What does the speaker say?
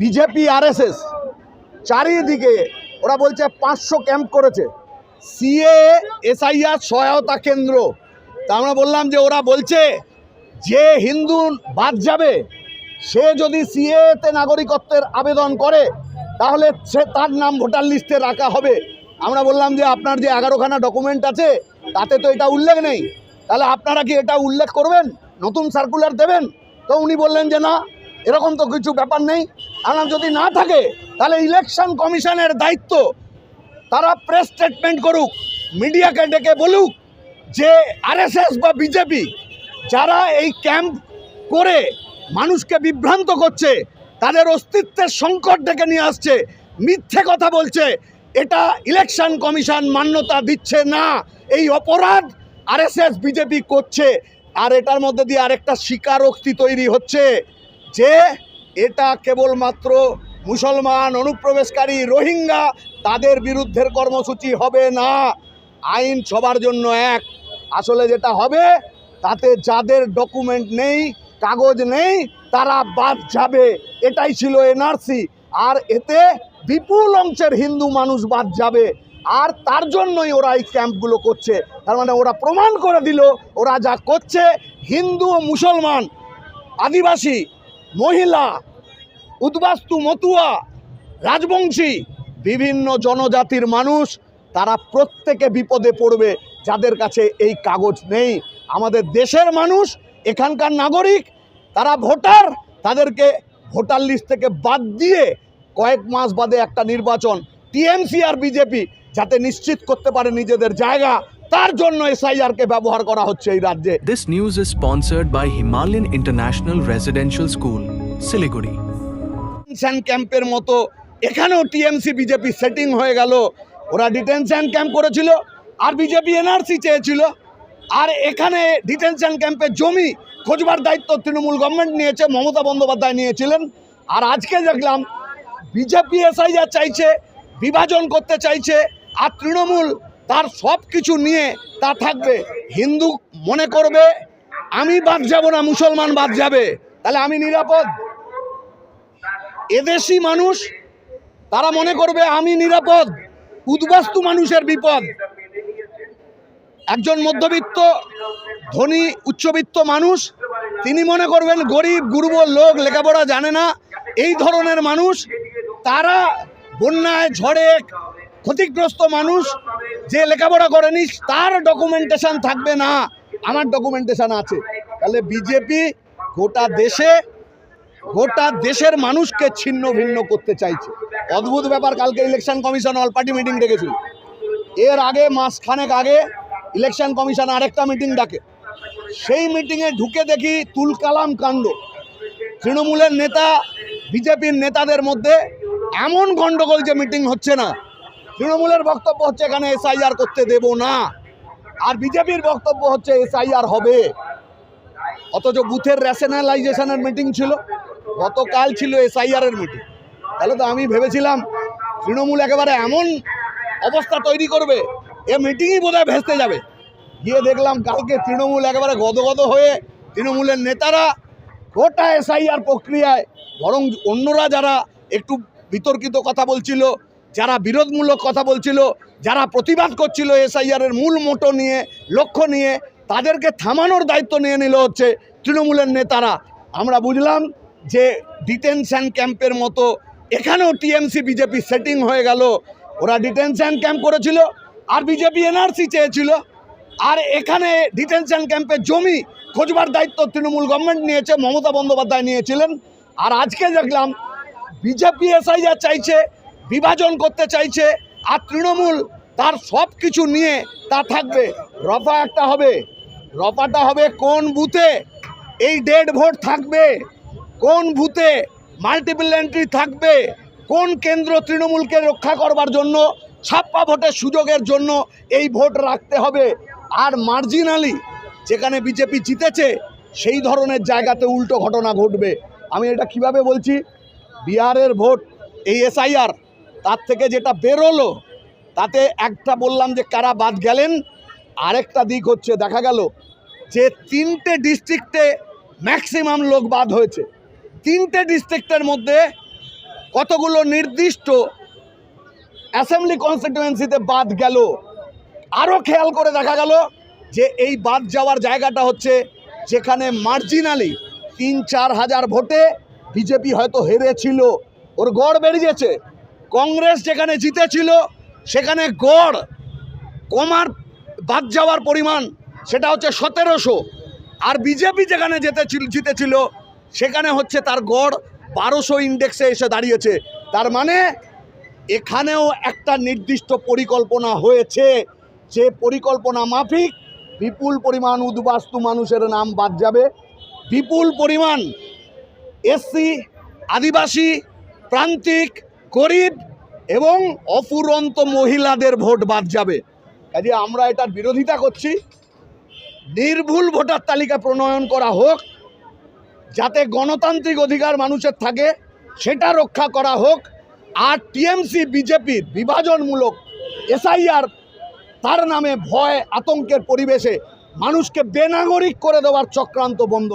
BJP, RSS চারিদিকে ওরা বলছে পাঁচশো ক্যাম্প করেছে। সিএ, এসআইআর সহায়তা কেন্দ্র। তা আমরা বললাম যে ওরা বলছে যে হিন্দু বাদ যাবে, সে যদি সিএতে নাগরিকত্বের আবেদন করে, তাহলে সে তার নাম ভোটার লিস্টে রাখা হবে। আমরা বললাম যে আপনার যে এগারোখানা ডকুমেন্ট আছে, তাতে তো এটা উল্লেখ নেই। তাহলে আপনারা কি এটা উল্লেখ করবেন? নতুন সার্কুলার দেবেন? তো উনি বললেন যে না, এরকম তো কিছু ব্যাপার নেই। আমরা যদি না থাকে, তাহলে ইলেকশন কমিশনের দায়িত্ব তারা প্রেস স্টেটমেন্ট করুক মিডিয়াকে ডেকে বলুক যে আরএসএস বা বিজেপি যারা এই ক্যাম্প করে মানুষকে বিভ্রান্ত করছে, তাদের অস্তিত্বের সংকট ডেকে নিয়ে আসছে, মিথ্যে কথা বলছে, এটা ইলেকশন কমিশন মান্যতা দিচ্ছে না। এই অপরাধ আরএসএস বিজেপি করছে, আর এটার মধ্যে দিয়ে আরেকটা স্বীকারোক্তি তৈরি হচ্ছে যে এটা কেবলমাত্র মুসলমান অনুপ্রবেশকারী রোহিঙ্গা, তাদের বিরুদ্ধের কর্মসূচি হবে না। আইন সবার জন্য এক। আসলে যেটা হবে, তাতে যাদের ডকুমেন্ট নেই, কাগজ নেই, তারা বাদ যাবে। এটাই ছিল এনআরসি আর এতে বিপুল অংশের হিন্দু মানুষ বাদ যাবে। আর তার জন্যই ওরা এই ক্যাম্পগুলো করছে। তার মানে ওরা প্রমাণ করে দিল, ওরা যা করছে, হিন্দু ও মুসলমান, আদিবাসী, মহিলা উদ্বাস্তু মতুয়া রাজবংশী বিভিন্ন জনজাতির মানুষ তারা প্রত্যেকে বিপদে পড়বে যাদের কাছে এই কাগজ নেই আমাদের দেশের মানুষ এখানকার নাগরিক তারা ভোটার তাদেরকে ভোটার লিস্ট থেকে বাদ দিয়ে কয়েক মাস বাদে একটা নির্বাচন টিএমসি আর বিজেপি যাতে নিশ্চিত করতে পারে নিজেদের জায়গা তার জন্য এসআইআরকে ব্যবহার করা হচ্ছে এই রাজ্যে This news is sponsored by Himalayan International Residential School, Siliguri. Detention ক্যাম্পের মতো এখানেও টিএমসি বিজেপি সেটিং হয়ে গেল। ওরা ডিটেনশন ক্যাম্প করেছিল, আর বিজেপি এনআরসি চেয়েছিল। আর এখানে ডিটেনশন ক্যাম্পের জমি খোঁজবার দায়িত্ব তৃণমূল গভর্নমেন্ট নিয়েছে, মমতা বন্দ্যোপাধ্যায় নিয়েছিলেন। আর আজকে দেখলাম বিজেপি এসআই যা চাইছে, বিভাজন করতে চাইছে, আর তৃণমূল তার সব কিছু নিয়ে তা থাকবে। হিন্দু মনে করবে, আমি বাদ যাব না, মুসলমান বাদ যাবে। তাহলে আমি নিরাপদ। এদেশি মানুষ, তারা মনে করবে আমি নিরাপদ, উদ্বাস্তু মানুষের বিপদ। একজন মধ্যবিত্ত, ধনী, উচ্চবিত্ত মানুষ, তিনি মনে করবেন গরিব গুরুব লোক, লেখাপড়া জানে না, এই ধরনের মানুষ, তারা বন্যায় ঝড়ে ক্ষতিগ্রস্ত মানুষ, যে লেখাপড়া করেনি, তার ডকুমেন্টেশন থাকবে না। আমার ডকুমেন্টেশন আছে। তাহলে বিজেপি গোটা দেশে গোটা দেশের মানুষকে ছিন্ন ভিন্ন করতে চাইছে। অদ্ভুত ব্যাপার, কালকে election commission all party meeting ডেকেছিল এর আগে, মাসখানেক আগে ইলেকশন কমিশন আরেকটা মিটিং ডাকে। সেই মিটিংয়ে ঢুকে দেখি তুলকালাম কাণ্ড। তৃণমূলের নেতা, বিজেপির নেতাদের মধ্যে এমন গণ্ডগোল যে মিটিং হচ্ছে না। তৃণমূলের বক্তব্য হচ্ছে এখানে এসআইআর করতে দেব না। আর বিজেপির বক্তব্য হচ্ছে এসআইআর হবে। অথচ বুথের রেশনালাইজেশনের মিটিং ছিল। গতকাল ছিল এসআইআর এর মিটিং তাহলে তো আমি ভেবেছিলাম, তৃণমূল একেবারে এমন অবস্থা তৈরি করবে, এ মিটিংই বোধহয় ভেস্তে যাবে। গিয়ে দেখলাম কালকে তৃণমূল একেবারে গদগদ হয়ে তৃণমূলের নেতারা গোটা এসআইআর প্রক্রিয়ায়, বরং অন্যরা যারা একটু বিতর্কিত কথা বলছিল, যারা বিরোধমূলক কথা বলছিল, যারা প্রতিবাদ করছিল এসআইআর এর মূল মোটো নিয়ে, লক্ষ্য নিয়ে, তাদেরকে থামানোর দায়িত্ব নিয়ে নিল হচ্ছে তৃণমূলের নেতারা। আমরা বুঝলাম যে ডিটেনশন ক্যাম্পের মতো এখানেও টিএমসি বিজেপি সেটিং হয়ে গেল। ওরা ডিটেনশন ক্যাম্প করেছিল আর বিজেপি এনআরসি চেয়েছিল। আর এখানে ডিটেনশন ক্যাম্পের জমি খোঁজবার দায়িত্ব তৃণমূল গভর্নমেন্ট নিয়েছে, মমতা বন্দ্যোপাধ্যায় নিয়েছিলেন। আর আজকে দেখলাম বিজেপি এসআই যা চাইছে, বিভাজন করতে চাইছে, আর তৃণমূল তার সব কিছু নিয়ে তা থাকবে। রফা একটা হবে। রফাটা হবে কোন বুথে? এই ডেড ভোট থাকবে। কোন ভূতে মাল্টিপল এন্ট্রি থাকবে? কোন কেন্দ্র তৃণমূলকে রক্ষা করবার জন্য, ছাপ্পা ভোটের সুযোগের জন্য এই ভোট রাখতে হবে? আর মার্জিনালি যেখানে বিজেপি জিতেছে, সেই ধরনের জায়গাতে উল্টো ঘটনা ঘটবে। আমি এটা কীভাবে বলছি? বিহারের ভোট, এই এসআইআর তার থেকে যেটা বেরোলো, তাতে একটা বললাম যে কারা বাদ গেলেন, আরেকটা দিক হচ্ছে দেখা গেল যে তিনটে ডিস্ট্রিক্টে ম্যাক্সিমাম লোক বাদ হয়েছে। তিনটে ডিস্ট্রিক্টের মধ্যে কতগুলো নির্দিষ্ট অ্যাসেম্বলি কনস্টিটুয়েন্সিতে বাদ গেল। আরও খেয়াল করে দেখা গেল যে এই বাদ যাওয়ার জায়গাটা হচ্ছে যেখানে মার্জিনালি তিন চার হাজার ভোটে বিজেপি হয়তো হেরেছিল। ওর গড় বেরিয়েছে। কংগ্রেস যেখানে জিতেছিল, সেখানে গড় কমার বাদ যাওয়ার পরিমাণ সেটা হচ্ছে সতেরোশো। আর বিজেপি যেখানে যেতেছিল জিতেছিল সেখানে হচ্ছে তার গড় বারোশো ইন্ডেক্সে এসে দাঁড়িয়েছে। তার মানে এখানেও একটা নির্দিষ্ট পরিকল্পনা হয়েছে। যে পরিকল্পনা মাফিক, বিপুল পরিমাণ উদ্বাস্তু মানুষের নাম বাদ যাবে। বিপুল পরিমাণ এসসি, আদিবাসী, প্রান্তিক, গরিব এবং অফুরন্ত মহিলাদের ভোট বাদ যাবে। কাজে আমরা এটার বিরোধিতা করছি। নির্ভুল ভোটার তালিকা প্রণয়ন করা হোক যাতে গণতান্ত্রিক অধিকার মানুষের থাকে, সেটা রক্ষা করা হোক। আর টিএমসি বিজেপির বিভাজনমূলক এসআইআর, তার নামে ভয়, আতঙ্কের পরিবেশে মানুষকে বেনাগরিক করে দেওয়ার চক্রান্ত বন্ধ